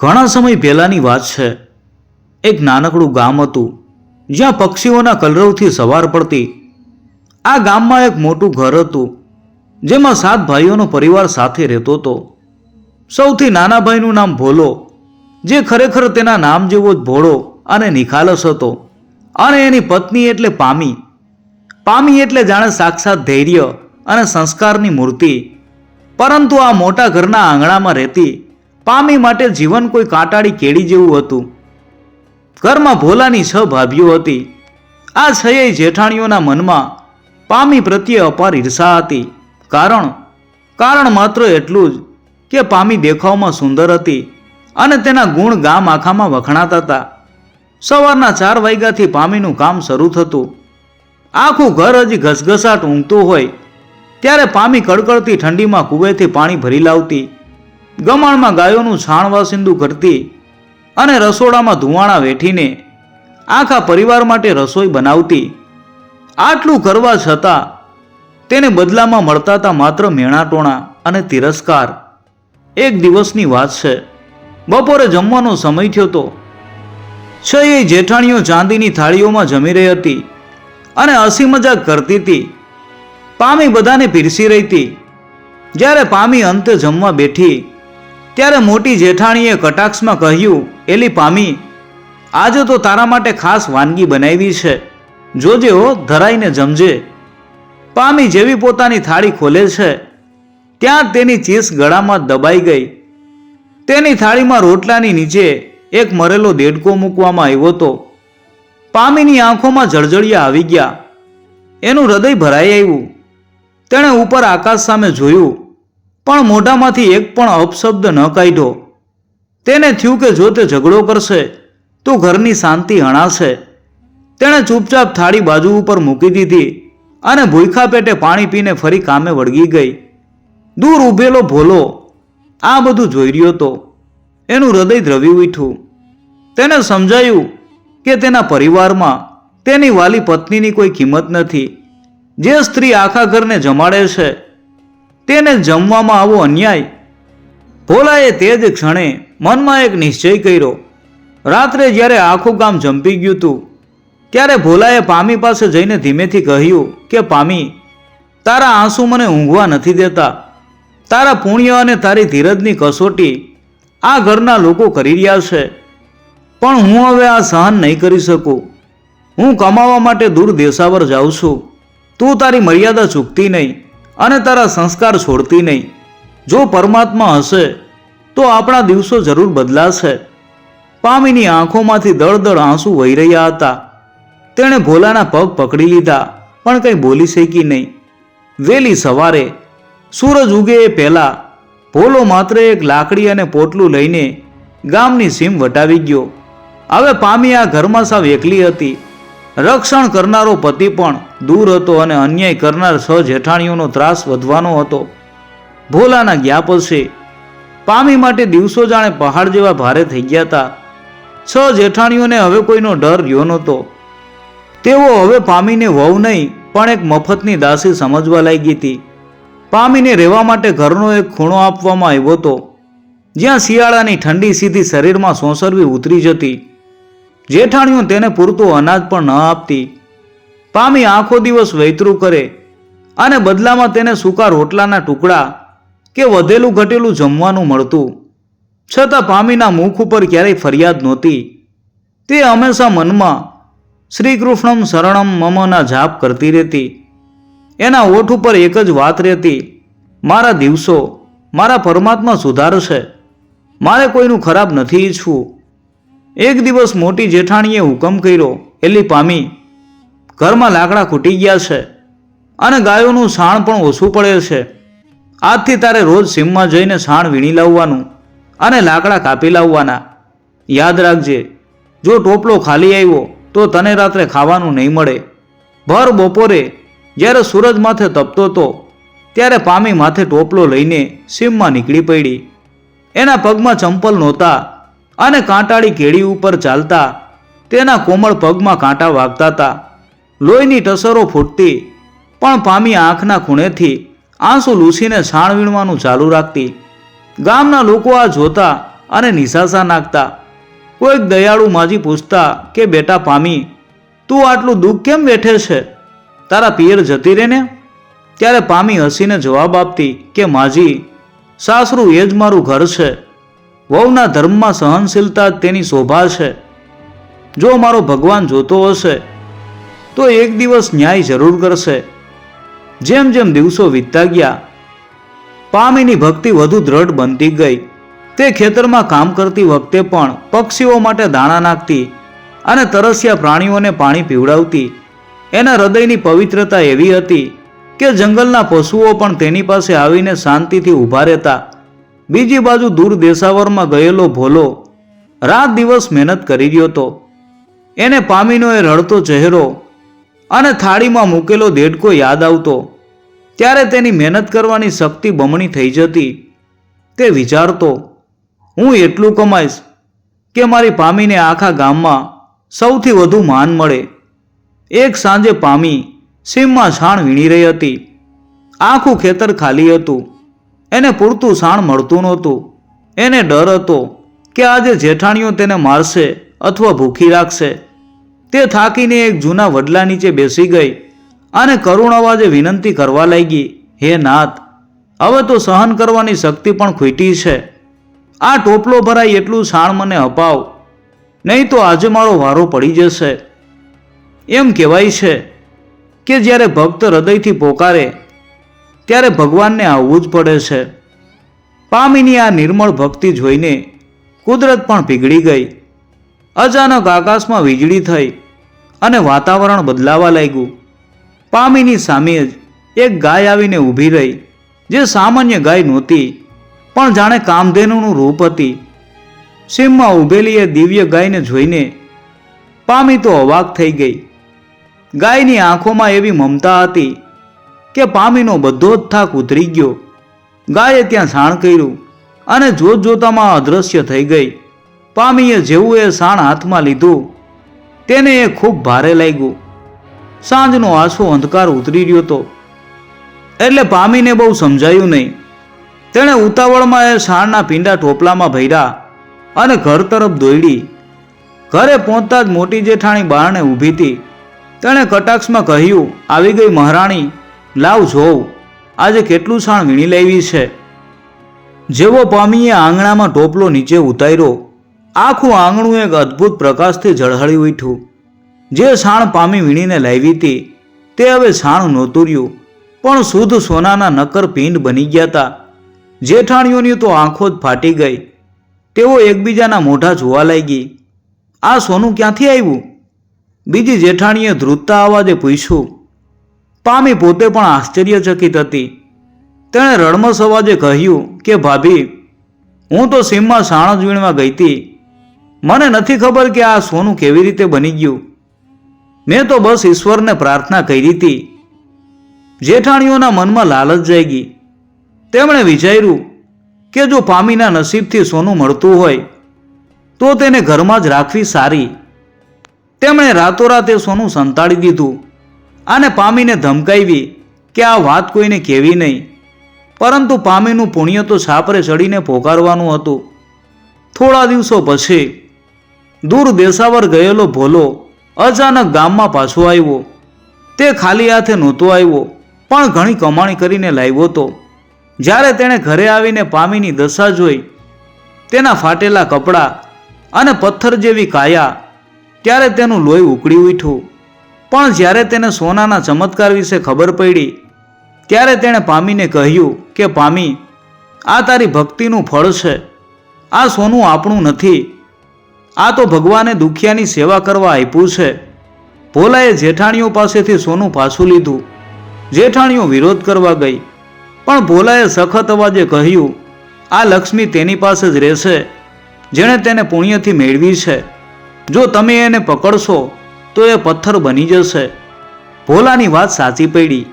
ઘણા સમય પહેલાંની વાત છે. એક નાનકડું ગામ હતું, જ્યાં પક્ષીઓના કલરવથી સવાર પડતી. આ ગામમાં એક મોટું ઘર હતું, જેમાં સાત ભાઈઓનો પરિવાર સાથે રહેતો હતો. સૌથી નાના ભાઈનું નામ ભોલો, જે ખરેખર તેના નામ જેવો જ ભોળો અને નિખાલસ હતો. અને એની પત્ની એટલે પામી. પામી એટલે જાણે સાક્ષાત ધૈર્ય અને સંસ્કારની મૂર્તિ. પરંતુ આ મોટા ઘરના આંગણામાં રહેતી પામી માટે જીવન કોઈ કાંટાળી કેડી જેવું હતું. ઘરમાં ભોલાની છ ભાભીઓ હતી. આ છયેય જેઠાણીઓના મનમાં પામી પ્રત્યે અપાર ઈર્ષા હતી. કારણ કારણ માત્ર એટલું જ કે પામી દેખાવમાં સુંદર હતી અને તેના ગુણ ગામ આખામાં વખણાતા હતા. સવારના ચાર વાગ્યાથી પામીનું કામ શરૂ થતું. આખું ઘર હજી ઘસઘસાટ ઊંઘતું હોય, ત્યારે પામી કડકડતી ઠંડીમાં કુવેથી પાણી ભરી લાવતી. ગમાણમાં ગાયોનું છાણ વાસિંદુ કરતી અને રસોડામાં ધુવાણા વેઠીને આખા પરિવાર માટે રસોઈ બનાવતી. આટલું કરવા છતાં તેને બદલામાં મળતા હતા માત્ર મેણાટોણા અને તિરસ્કાર. એક દિવસની વાત છે. બપોરે જમવાનો સમય થયો તો છ જેઠાણીઓ ચાંદીની થાળીઓમાં જમી રહી હતી અને હસી મજાક કરતી હતી પામી બધાને પીરસી રહી હતી જ્યારે પામી અંતે જમવા બેઠી ત્યારે મોટી જેઠાણીએ કટાક્ષમાં કહ્યું, એલી પામી, આજે તો તારા માટે ખાસ વાનગી બનાવી છે. જોજે હો, ધરાઈને જમજે. પામી જેવી પોતાની થાળી ખોલે છે. ત્યાં તેની ચીસ ગળામાં દબાઈ ગઈ. તેની થાળીમાં રોટલાની નીચે એક મરેલો દેડકો મૂકવામાં આવ્યો હતો. પામીની આંખોમાં જળજળિયા આવી ગયા. એનું હૃદય ભરાઈ આવ્યું. તેણે ઉપર આકાશ સામે જોયું. પણ મોઢામાંથી એક પણ અપશબ્દ ન કાઢ્યો. તેને થયું કે જો તે ઝઘડો કરશે, તો ઘરની શાંતિ હણાશે. તેણે ચૂપચાપ થાળી બાજુ ઉપર મૂકી દીધી અને ભૂખા પેટે પાણી પીને ફરી કામે વળગી ગઈ. દૂર ઊભેલો ભોલો આ બધું જોઈ રહ્યો હતો એનું હૃદય દ્રવી ઉઠ્યું. તેને સમજાયું કે તેના પરિવારમાં તેની વાલી પત્નીની કોઈ કિંમત નથી. જે સ્ત્રી આખા ઘરને જમાડે છે તેને જમવામાં આવો અન્યાય. ભોલાએ તે જ ક્ષણે મનમાં એક નિશ્ચય કર્યો. રાત્રે જ્યારે આખું ગામ જંપી ગયું હતું, ત્યારે ભોલાએ પામી પાસે જઈને ધીમેથી કહ્યું કે, પામી, તારા આંસુ મને ઊંઘવા નથી દેતા. તારા પુણ્ય અને તારી ધીરજની કસોટી આ ઘરના લોકો કરી રહ્યા છે. પણ હું હવે આ સહન નહીં કરી શકું. હું કમાવા માટે દૂર દેશાવર જાઉં છું. તું તારી મર્યાદા ચૂકતી નહીં. અને તારા સંસ્કાર છોડતી નહીં. જો પરમાત્મા હશે, તો આપણા દિવસો જરૂર બદલાશે. પામીની આંખોમાંથી દળદળ આંસુ વહી રહ્યા હતા. તેણે ભોલાના પગ પકડી લીધા, પણ કંઈ બોલી શકી નહીં. વહેલી સવારે સૂરજ ઉગે એ પહેલાં ભોલો માત્ર એક લાકડી અને પોટલું લઈને ગામની સીમ વટાવી ગયો. હવે પામી આ ઘરમાં સાવ એકલી હતી. રક્ષણ કરનારો પતિ પણ દૂર હતો અને અન્યાય કરનાર છ જેઠાણીઓનો ત્રાસ વધવાનો હતો. ભોલાના ગયા પછી પામી માટે દિવસો જાણે પહાડ જેવા ભારે થઈ ગયા હતા. છ જેઠાણીઓને હવે કોઈનો ડર રહ્યો નહોતો. તેઓ હવે પામીને વહુ નહીં, પણ એક મફતની દાસી સમજવા લાગી હતી. પામીને રહેવા માટે ઘરનો એક ખૂણો આપવામાં આવ્યો હતો. જ્યાં શિયાળાની ઠંડી સીધી શરીરમાં સોંસરવી ઉતરી જતી. જેઠાણીઓ તેને પૂરતું અનાજ પણ ન આપતી. પામી આખો દિવસ વૈતરું કરે અને બદલામાં તેને સૂકા રોટલાના ટુકડા કે વધેલું ઘટેલું જમવાનું મળતું. છતાં પામીના મુખ ઉપર ક્યારેય ફરિયાદ નહોતી. તે હંમેશા મનમાં શ્રી કૃષ્ણમ શરણમ મમના જાપ કરતી રહેતી. એના ઓઠ ઉપર એક જ વાત રહેતી, મારા દિવસો મારા પરમાત્મા સુધારશે. મારે કોઈનું ખરાબ નથી ઈચ્છવું. એક દિવસ મોટી જેઠાણીએ હુકમ કર્યો, એલી પામી, ઘરમાં લાકડા ખૂટી ગયા છે અને ગાયોનું છાણ પણ ઓછું પડે છે. આજથી તારે રોજ સીમમાં જઈને છાણ વીણી લાવવાનું અને લાકડા કાપી લાવવાના. યાદ રાખજે, જો ટોપલો ખાલી આવ્યો, તો તને રાત્રે ખાવાનું નહીં મળે. ભર બપોરે, જ્યારે સૂરજ માથે તપતો હતો ત્યારે પામી માથે ટોપલો લઈને સીમમાં નીકળી પડી. એના પગમાં ચંપલ નહોતા અને કાંટાળી કેડી ઉપર ચાલતા તેના કોમળ પગમાં કાંટા વાગતા હતા લોહીની ટસરો ફૂટતી પણ પામી આંખના ખૂણેથી આંસુ લૂસીને છાણ વીણવાનું ચાલુ રાખતી. ગામના લોકો આ જોતા અને નિશાસા નાખતા. કોઈક દયાળુ માજી પૂછતા કે, બેટા પામી, તું આટલું દુઃખ કેમ બેઠે છે? તારા પિયર જતી રહે ને? ત્યારે પામી હસીને જવાબ આપતી કે, માજી, સાસરું એ જ મારું ઘર છે. વહુના ધર્મમાં સહનશીલતા તેની શોભા છે. જો મારો ભગવાન જોતો હશે, તો એક દિવસ ન્યાય જરૂર કરશે. જેમ જેમ દિવસો વીતતા ગયા, પામીની ભક્તિ વધુ દ્રઢ બનતી ગઈ. તે ખેતરમાં કામ કરતી વખતે પણ પક્ષીઓ માટે દાણા નાખતી અને તરસ્યા પ્રાણીઓને પાણી પીવડાવતી. એના હૃદયની પવિત્રતા એવી હતી કે જંગલના પશુઓ પણ તેની પાસે આવીને શાંતિથી ઊભા રહેતા. બીજી બાજુ દૂર દેશાવરમાં ગયેલો ભોલો રાત દિવસ મહેનત કરી રહ્યો હતો. એને પામીનો એ રડતો ચહેરો અને થાળીમાં મૂકેલો દેડકો યાદ આવતો. ત્યારે તેની મહેનત કરવાની શક્તિ બમણી થઈ જતી. તે વિચારતો, હું એટલું કમાઈશ કે મારી પામીને આખા ગામમાં સૌથી વધુ માન મળે. એક સાંજે પામી સીમમાં છાણ વીણી રહી હતી. આખું ખેતર ખાલી હતું. એને પૂરતું શાણ મળતું નહોતું. એને ડર હતો કે આજે જેઠાણીઓ તેને મારશે અથવા ભૂખી રાખશે. તે થાકીને એક જૂના વડલા નીચે બેસી ગઈ અને કરુણ અવાજે વિનંતી કરવા લાગી, હે નાથ, હવે તો સહન કરવાની શક્તિ પણ ખૂટી છે. આ ટોપલો ભરાય એટલું શાણ મને અપાવ. નહીં તો આજે મારો વારો પડી જશે. એમ કહેવાય છે કે જ્યારે ભક્ત હૃદયથી પોકારે ત્યારે ભગવાનને આવવું જ પડે છે. પામીની આ નિર્મળ ભક્તિ જોઈને કુદરત પણ પીગળી ગઈ. અચાનક આકાશમાં વીજળી થઈ અને વાતાવરણ બદલાવા લાગ્યું. પામીની સામે જ એક ગાય આવીને ઊભી રહી, જે સામાન્ય ગાય નહોતી, પણ જાણે કામધેનુનું રૂપ હતી. સીમમાં ઊભેલી એ દિવ્ય ગાયને જોઈને પામી તો અવાક થઈ ગઈ. ગાયની આંખોમાં એવી મમતા હતી કે પામીનો બધો જ થાક ઉતરી ગયો. ગાયે ત્યાં સાણ કર્યું અને જોત જોતામાં અદૃશ્ય થઈ ગઈ. પામીએ જેવું એ સાણ હાથમાં લીધું, તેને એ ખૂબ ભારે લાગ્યું. સાંજનો આંસુ અંધકાર ઉતરી રહ્યો હતો. એટલે પામીને બહુ સમજાયું નહીં. તેણે ઉતાવળમાં એ સાણના પીંડા ટોપલામાં ભર્યા અને ઘર તરફ દોડી ઘરે પહોંચતા જ મોટી જેઠાણી બારણે ઊભી હતી. તેણે કટાક્ષમાં કહ્યું, આવી ગઈ મહારાણી લાવ જોઉં. આજે કેટલું સાણ વીણી લેવી છે? જેવો પામીએ આંગણામાં ટોપલો નીચે ઉતાર્યો, આખું આંગણું એક અદ્ભુત પ્રકાશથી ઝળહળી ઉઠ્યું. જે છાણ પામી વીણીને લાવી હતી, તે હવે છાણ નહોતું પણ શુદ્ધ સોનાના નક્કર પિંડ બની ગયા હતા જેઠાણીઓની તો આંખો જ ફાટી ગઈ. તેઓ એકબીજાના મોઢા જોવા લાગી. આ સોનું ક્યાંથી આવ્યું? બીજી જેઠાણીએ ધ્રુતતા અવાજે પૂછ્યું પામી પોતે પણ આશ્ચર્યચકિત હતી. તેણે રડમસ અવાજે કહ્યું કે, ભાભી, હું તો સીમમાં સાણજ વીણમાં ગઈ હતી. મને નથી ખબર કે આ સોનું કેવી રીતે બની ગયું. મેં તો બસ ઈશ્વરને પ્રાર્થના કરી હતી. જેઠાણીઓના મનમાં લાલચ જાગી. તેમણે વિચાર્યું કે, જો પામીના નસીબથી સોનું મળતું હોય, તો તેને ઘરમાં જ રાખવી સારી. તેમણે રાતોરાત સોનું સંતાડી દીધું. અને પામીને ધમકાવી કે આ વાત કોઈને કહેવી નહીં. પરંતુ પામીનું પુણ્ય તો છાપરે ચડીને પોકારવાનું હતું. થોડા દિવસો પછી દૂર દેશાવર ગયેલો ભોલો અચાનક ગામમાં પાછો આવ્યો. તે ખાલી હાથે નહોતો આવ્યો, પણ ઘણી કમાણી કરીને લાવ્યો હતો. જ્યારે તેણે ઘરે આવીને પામીની દશા જોઈ, તેના ફાટેલા કપડાં અને પથ્થર જેવી કાયા, ત્યારે તેનું લોહી ઉકળી ઉઠ્યું. પણ જ્યારે તેને સોનાના ચમત્કાર વિશે ખબર પડી, ત્યારે તેણે પામીને કહ્યું કે, પામી, આ તારી ભક્તિનું ફળ છે. આ સોનું આપણું નથી. આ તો ભગવાને દુખિયાની સેવા કરવા આપ્યું છે. ભોલાએ જેઠાણીઓ પાસેથી સોનું પાછું લીધું. જેઠાણીઓ વિરોધ કરવા ગઈ. પણ ભોલાએ સખત અવાજે કહ્યું, આ લક્ષ્મી તેની પાસે જ રહેશે, જેણે તેને પુણ્યથી મેળવી છે. જો તમે એને પકડશો તો એ પથ્થર બની જશે. ભોલાની વાત સાચી પડી.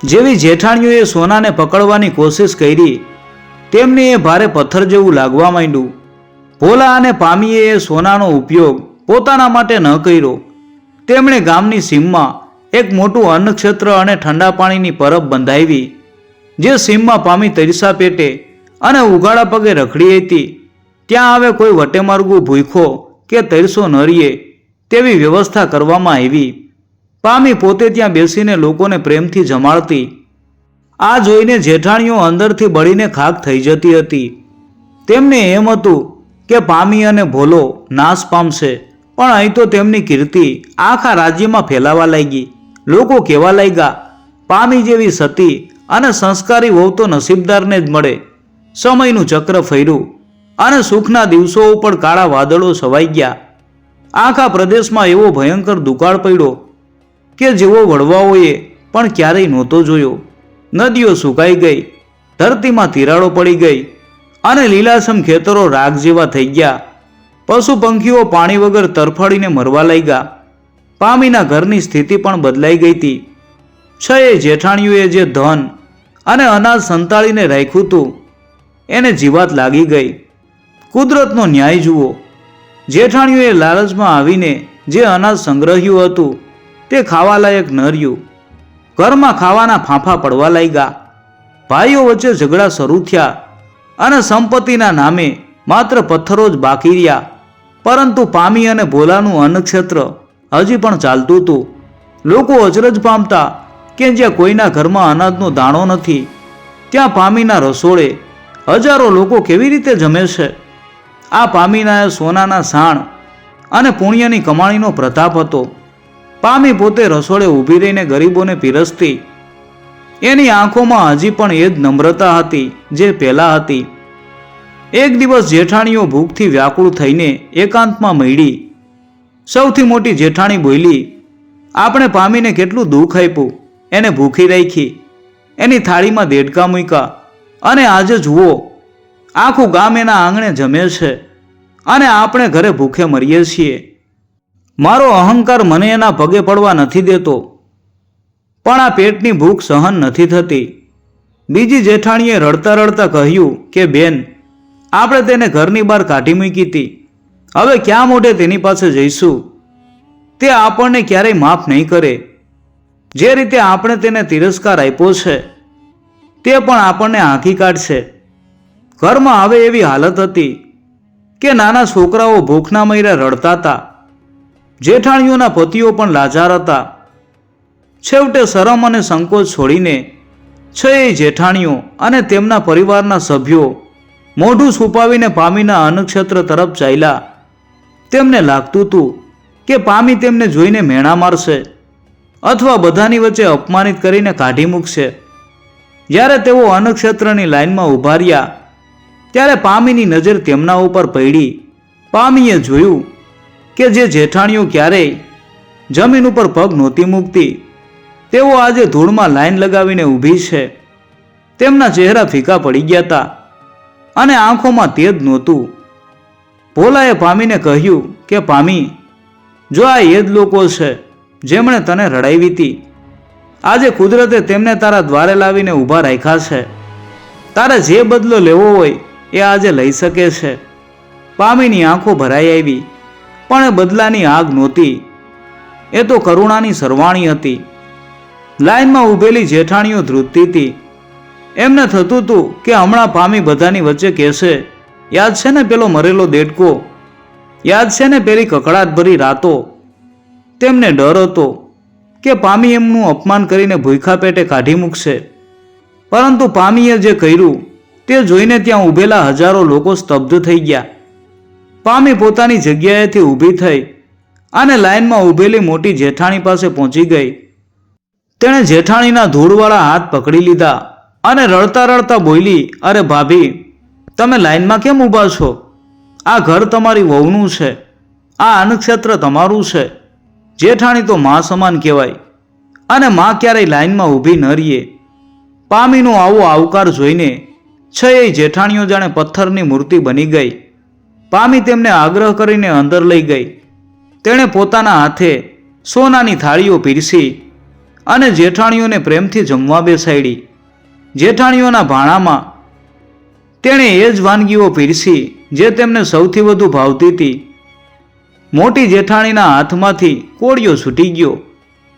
જેવી જેઠાણીઓએ સોનાને પકડવાની કોશિશ કરી, તેમને એ ભારે પથ્થર જેવું લાગવા માંડ્યું. ભોલા અને પામીએ એ સોનાનો ઉપયોગ પોતાના માટે ન કર્યો. તેમણે ગામની સીમમાં એક મોટું અન્નક્ષેત્ર અને ઠંડા પાણીની પરબ બંધાવી, જે સીમમાં પામી તરીસા પેટે અને ઉગાડા પગે રખડી હતી. ત્યાં હવે કોઈ વટેમાર્ગું ભૂખો કે તરસો ન રહીએ. તેવી વ્યવસ્થા કરવામાં આવી. પામી પોતે ત્યાં બેસીને લોકોને પ્રેમથી જમાડતી. આ જોઈને જેઠાણીઓ અંદરથી બળીને ખાક થઈ જતી હતી. તેમને એમ હતું કે પામી અને ભોલો નાશ પામશે, પણ અહીં તો તેમની કીર્તિ આખા રાજ્યમાં ફેલાવા લાગી. લોકો કહેવા લાગ્યા, પામી જેવી સતી અને સંસ્કારી વહુ તો નસીબદારને જ મળે. સમયનું ચક્ર ફર્યું અને સુખના દિવસો ઉપર કાળા વાદળો છવાઈ ગયા. આખા પ્રદેશમાં એવો ભયંકર દુકાળ પડ્યો કે જેવો વડવાઓએ પણ ક્યારેય નહોતો જોયો. નદીઓ સુકાઈ ગઈ, ધરતીમાં તિરાડો પડી ગઈ અને લીલાસમ ખેતરો રાગ જેવા થઈ ગયા. પશુ પંખીઓ પાણી વગર તરફડીને મરવા લાગ્યા. પામીના ઘરની સ્થિતિ પણ બદલાઈ ગઈ હતી. છ એ જેઠાણીઓએ જે ધન અને અનાજ સંતાળીને રાખ્યું હતું, એને જીવાત લાગી ગઈ. કુદરતનો ન્યાય જુઓ. જેઠાણીઓએ લાલચમાં આવીને જે અનાજ સંગ્રહ્યું હતું તે ખાવાલાયક ન રહ્યું. ઘરમાં ખાવાના ફાંફા પડવા લાગ્યા. ભાઈઓ વચ્ચે ઝઘડા શરૂ થયા અને સંપત્તિના નામે માત્ર પથ્થરો જ બાકી રહ્યા. પરંતુ પામી અને ભોલાનું અન્નક્ષેત્ર હજી પણ ચાલતું હતું. લોકો અચરજ પામતા કે જ્યાં કોઈના ઘરમાં અનાજનો દાણો નથી, ત્યાં પામીના રસોડે હજારો લોકો કેવી રીતે જમે છે? આ પામીના સોનાના સાણ અને પુણ્યની કમાણીનો પ્રતાપ હતો. પામી પોતે રસોડે ઊભી રહીને ગરીબોને પીરસતી. એની આંખોમાં હજી પણ એ જ નમ્રતા હતી જે પહેલાં હતી. એક દિવસ જેઠાણીઓ ભૂખથી વ્યાકુળ થઈને એકાંતમાં મળી સૌથી મોટી જેઠાણી બોલી, આપણે પામીને કેટલું દુઃખ આપ્યું. એને ભૂખી રાખી. એની થાળીમાં દેડકા મૂક્યા. અને આજે જુઓ આખું ગામ એના આંગણે જમે છે અને આપણે ઘરે ભૂખે મરીએ છીએ. મારો અહંકાર મને એના પગે પડવા નથી દેતો. પણ આ પેટની ભૂખ સહન નથી થતી. બીજી જેઠાણીએ રડતા રડતા કહ્યું કે, બેન, આપણે તેને ઘરની બહાર કાઢી મૂકી હતી હવે ક્યાં મોઢે તેની પાસે જઈશું? તે આપણને ક્યારેય માફ નહીં કરે. જે રીતે આપણે તેને તિરસ્કાર આપ્યો છે, તે પણ આપણને આંખી કાઢશે. ઘરમાં આવે એવી હાલત હતી કે નાના છોકરાઓ ભૂખના મૈરા રડતા હતા જેઠાણીઓના પતિઓ પણ લાચાર હતા. છેવટે શરમ અને સંકોચ છોડીને છ એ જેઠાણીઓ અને તેમના પરિવારના સભ્યો મોઢું છુપાવીને પામીના અન્નક્ષેત્ર તરફ ચાલ્યા. તેમને લાગતું હતું કે પામી તેમને જોઈને મેણા મારશે અથવા બધાની વચ્ચે અપમાનિત કરીને કાઢી મૂકશે. જ્યારે તેઓ અન્નક્ષેત્રની લાઈનમાં ઊભા રહ્યા ત્યારે પામીની નજર તેમના ઉપર પડી. પામીએ જોયું કે જે જેઠાણીઓ ક્યારેય જમીન ઉપર પગ નહોતી મૂકતી, તેઓ આજે ધૂળમાં લાઈન લગાવીને ઊભી છે. તેમના ચહેરા ફીકા પડી ગયા હતા અને આંખોમાં તેજ નહોતું. ભોલાએ પામીને કહ્યું કે, પામી, જો આ એ જ લોકો છે જેમણે તને રડાવી હતી આજે કુદરતે તેમને તારા દ્વારે લાવીને ઊભા રાખ્યા છે. તારે જે બદલો લેવો હોય એ આજે લઈ શકે છે. પામીની આંખો ભરાઈ આવી, પણ બદલાની આગ નહોતી. એ તો કરુણાની સરવાણી હતી. લાઈનમાં ઊભેલી જેઠાણીઓ ધ્રુજતી હતી. એમને થતું હતું કે હમણાં પામી બધાની વચ્ચે કહેશે, યાદ છે ને પેલો મરેલો દેડકો? યાદ છે ને પેલી કકડાટ ભરી રાતો? તેમને ડર હતો કે પામી એમનું અપમાન કરીને ભૂખા પેટે કાઢી મૂકશે. પરંતુ પામીએ જે કર્યું તે જોઈને ત્યાં ઊભેલા હજારો લોકો સ્તબ્ધ થઈ ગયા. પામી પોતાની જગ્યાએથી ઊભી થઈ અને લાઈનમાં ઊભેલી મોટી જેઠાણી પાસે પહોંચી ગઈ. તેણે જેઠાણીના ધૂળવાળા હાથ પકડી લીધા અને રડતા રડતા બોલી, અરે ભાભી, તમે લાઈનમાં કેમ ઊભા છો? આ ઘર તમારી વહુનું છે. આ અન્નક્ષેત્ર તમારું છે. જેઠાણી તો મા સમાન કહેવાય. અને મા ક્યારેય લાઈનમાં ઊભી ન રહીએ. પામીનો આવો આવકાર જોઈને છ એ જેઠાણીઓ જાણે પથ્થરની મૂર્તિ બની ગઈ. પામી તેમને આગ્રહ કરીને અંદર લઈ ગઈ. તેણે પોતાના હાથે સોનાની થાળીઓ પીરસી અને જેઠાણીઓને પ્રેમથી જમવા બેસાડી. જેઠાણીઓના ભાણામાં તેણે એ જ વાનગીઓ પીરસી જે તેમને સૌથી વધુ ભાવતી હતી. મોટી જેઠાણીના હાથમાંથી કોળિયો છૂટી ગયો.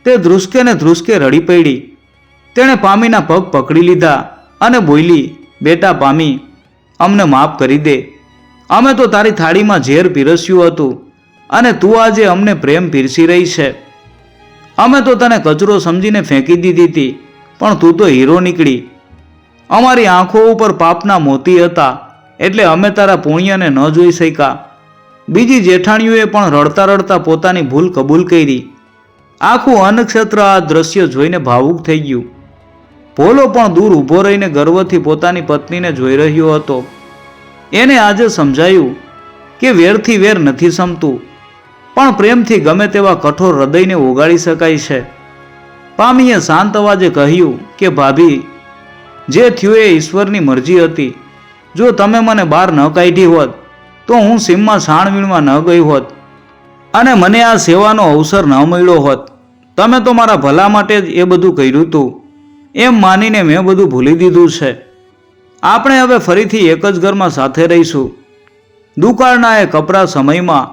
તે ધ્રુસકે ને ધ્રુસકે રડી પડી. તેણે પામીના પગ પકડી લીધા અને બોલી બેટા પામી, અમને માફ કરી દે. અમે તો તારી થાળીમાં ઝેર પીરસ્યું હતું અને તું આજે અમને પ્રેમ પીરસી રહી છે. અમે તો તને કચરો સમજીને ફેંકી દીધી હતી, પણ તું તો હીરો નીકળી. અમારી આંખો ઉપર પાપના મોતી હતા, એટલે અમે તારા પુણ્યને ન જોઈ શક્યા. બીજી જેઠાણીઓએ પણ રડતા રડતા પોતાની ભૂલ કબૂલ કરી. આખું અન્નક્ષેત્ર આ દ્રશ્ય જોઈને ભાવુક થઈ ગયું. ભોલો પણ દૂર ઊભો રહીને ગર્વથી પોતાની પત્નીને જોઈ રહ્યો હતો. એને આજે સમજાયું કે વેરથી વેર નથી સમતું, પણ પ્રેમથી ગમે તેવા કઠોર હૃદયને ઓગાળી શકાય છે. પામીએ શાંત અવાજે કહ્યું કે, ભાભી, જે થયું એ ઈશ્વરની મરજી હતી. જો તમે મને બહાર ન કાઢી હોત, તો હું સીમમાં છાણવીણમાં ન ગઈ હોત. અને મને આ સેવાનો અવસર ન મળ્યો હોત. તમે તો મારા ભલા માટે જ એ બધું કર્યું હતું એમ માનીને મેં બધું ભૂલી દીધું છે. આપણે હવે ફરીથી એક જ ઘરમાં સાથે રહીશું. દુકાળના એ કપરા સમયમાં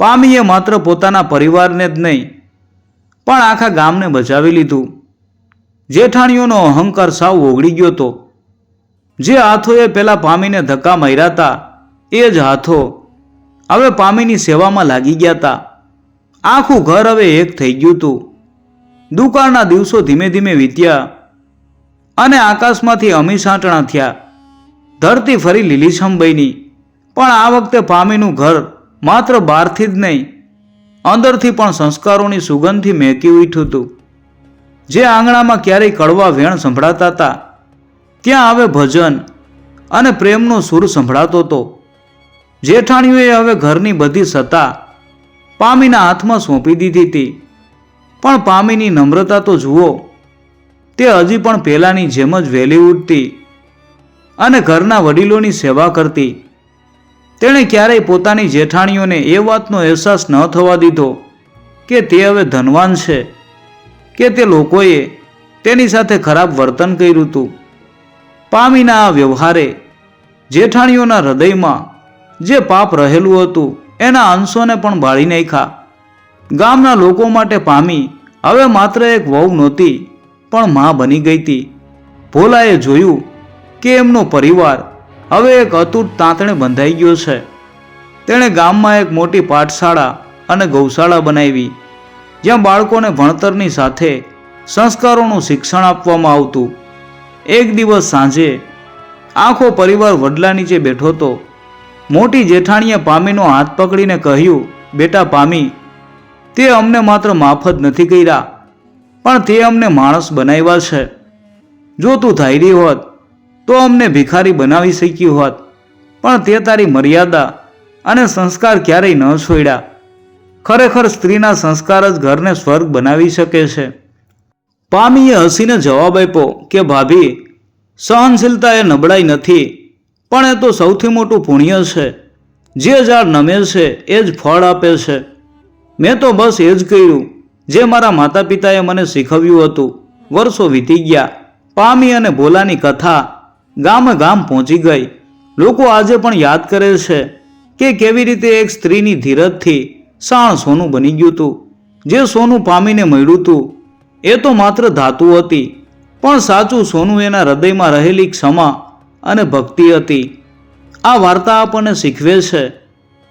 પામીએ માત્ર પોતાના પરિવારને જ નહીં, પણ આખા ગામને બચાવી લીધું. જેઠાણીઓનો અહંકાર સાવ ઓગળી ગયો હતો. જે હાથોએ પેલા પામીને ધક્કા માર્યા હતા, એ જ હાથો હવે પામીની સેવામાં લાગી ગયા હતા. આખું ઘર હવે એક થઈ ગયું હતું. દુકાળના દિવસો ધીમે ધીમે વીત્યા. અને આકાશમાંથી અમી સાંટણા થયા. ધરતી ફરી લીલીછમ બની પણ આ વખતે પામીનું ઘર માત્ર બહારથી જ નહીં, અંદરથી પણ સંસ્કારોની સુગંધથી મહેકી ઉઠ્યું હતું. જે આંગણામાં ક્યારેય કડવા વેણ સંભળાતા હતા, ત્યાં હવે ભજન અને પ્રેમનો સૂર સંભળાતો હતો. જેઠાણીઓએ હવે ઘરની બધી સત્તા પામીના હાથમાં સોંપી દીધી હતી. પણ પામીની નમ્રતા તો જુઓ તે હજી પણ પહેલાંની જેમ જ વહેલી ઉઠતી અને ઘરના વડીલોની સેવા કરતી. તેણે ક્યારેય પોતાની જેઠાણીઓને એ વાતનો અહેસાસ ન થવા દીધો કે તે હવે ધનવાન છે, કે તે લોકોએ તેની સાથે ખરાબ વર્તન કર્યું હતું. પામીના આ વ્યવહારે જેઠાણીઓના હૃદયમાં જે પાપ રહેલું હતું એના અંશોને પણ બાળી નાખ્યા. ગામના લોકો માટે પામી હવે માત્ર એક વહુ નહોતી પણ મા બની ગઈ હતી. ભોલાએ જોયું કે એમનો પરિવાર હવે એક અતૂટ તાંતણે બંધાઈ ગયો છે. તેણે ગામમાં એક મોટી પાઠશાળા અને ગૌશાળા બનાવી, જ્યાં બાળકોને ભણતરની સાથે સંસ્કારોનું શિક્ષણ આપવામાં આવતું. એક દિવસ સાંજે આખો પરિવાર વડલા નીચે બેઠો હતો. મોટી જેઠાણીએ પામીનો હાથ પકડીને કહ્યું, બેટા પામી, તે અમને માત્ર માફ જ નથી કર્યા. પણ તે અમને માણસ બનાવ્યા છે. જો તું ધાયરી હોત, તો અમને ભિખારી બનાવી શક્યું હોત. પણ તે તારી મર્યાદા અને સંસ્કાર ક્યારેય ન છોડ્યા. ખરેખર સ્ત્રીના સંસ્કાર જ ઘરને સ્વર્ગ બનાવી શકે છે. પામીએ હસીને જવાબ આપ્યો કે, ભાભી સહનશીલતા એ નબળાઈ નથી, પણ એ તો સૌથી મોટું પુણ્ય છે. જે ઝાડ નમે છે, એ જ ફળ આપે છે. મેં તો બસ એ જ કર્યું. જે મારા માતા પિતાએ મને શીખવ્યું હતું. વર્ષો વીતી ગયા. પામી અને ભોલાની કથા ગામે ગામ પહોંચી ગઈ. લોકો આજે પણ યાદ કરે છે કે કેવી રીતે એક સ્ત્રીની ધીરજથી સાણ સોનું બની ગયું હતું. જે સોનું પામીને મળ્યું હતું, એ તો માત્ર ધાતુ હતી, પણ સાચું સોનું એના હૃદયમાં રહેલી ક્ષમા અને ભક્તિ હતી. આ વાર્તા આપણને શીખવે છે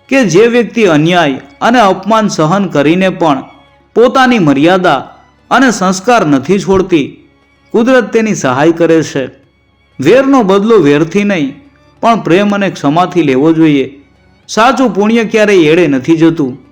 કે જે વ્યક્તિ અન્યાય અને અપમાન સહન કરીને પણ પોતાની મર્યાદા અને સંસ્કાર નથી છોડતી. કુદરત તેની સહાય કરે છે. વેરનો બદલો વેરથી નહીં, પણ પ્રેમ અને ક્ષમાથી લેવો જોઈએ. સાચું પુણ્ય ક્યારેય એળે નથી જતું.